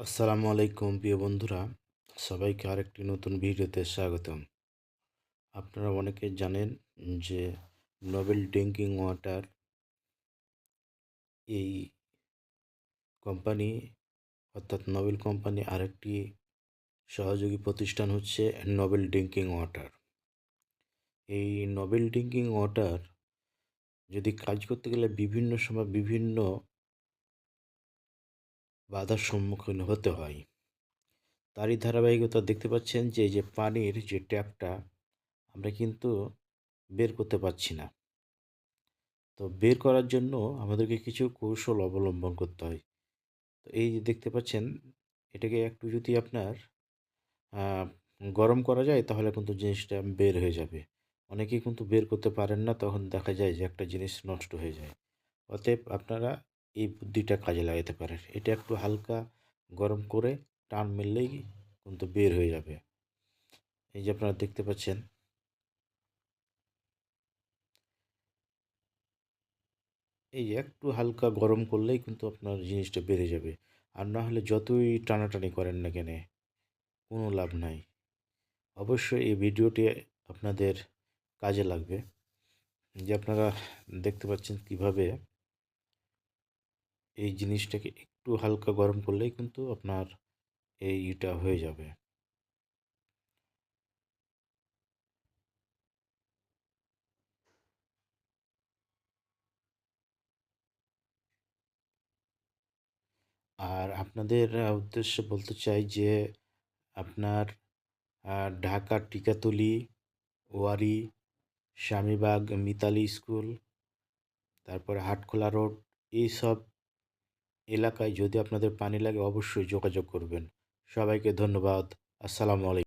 আসসালামু আলাইকুম, প্রিয় বন্ধুরা। সবাইকে আরেকটি নতুন ভিডিওতে স্বাগতম। আপনারা অনেকে জানেন যে নোবেল ড্রিঙ্কিং ওয়াটার এই কোম্পানি, অর্থাৎ নোবেল কোম্পানি আরেকটি সহযোগী প্রতিষ্ঠান হচ্ছে নোবেল ড্রিঙ্কিং ওয়াটার এই নোবেল ড্রিঙ্কিং ওয়াটার যদি কাজ করতে গেলে বিভিন্ন সময় বিভিন্ন বাধার সম্মুখীন হতে হয়। তারই ধারাবাহিকতা দেখতে পাচ্ছেন যে যে পানির যে ট্যাপটা, আমরা কিন্তু বের করতে পারছি না। তো বের করার জন্য আমাদেরকে কিছু কৌশল অবলম্বন করতে হয়। তো এই যে দেখতে পাচ্ছেন, এটাকে একটু যদি আপনার গরম করা যায়, তাহলে কিন্তু জিনিসটা বের হয়ে যাবে। অনেকেই কিন্তু বের করতে পারেন না, তখন দেখা যায় যে একটা জিনিস নষ্ট হয়ে যায়। অতএব আপনারা এই বুদ্ধিটা কাজে লাগাতে পারেন এটা একটু হালকা গরম করে টান মেললেই কিন্তু বের হয়ে যাবে। এই যে আপনারা দেখতে পাচ্ছেন। এই একটু হালকা গরম করলেই কিন্তু আপনার জিনিসটা বেড়ে যাবে। আর না হলে যতই টানাটানি করেন না কেন, কোনো লাভ নাই। অবশ্যই এই ভিডিওটি আপনাদের কাজে লাগবে। যে আপনারা দেখতে পাচ্ছেন কীভাবে এই জিনিসটাকে একটু হালকা গরম করলেই কিন্তু আপনার এইটা হয়ে যাবে। আর আপনাদের উদ্দেশ্যে বলতে চাই যে, আপনার ঢাকা টিকাতলি, ওয়ারি, স্বামীবাগ, মিতালি স্কুল, তারপরে হাটখোলা রোড, এইসব এলাকায় যদি আপনাদের পানি লাগে অবশ্যই যোগাযোগ করবেন। সবাইকে ধন্যবাদ। আসসালামু আলাইকুম।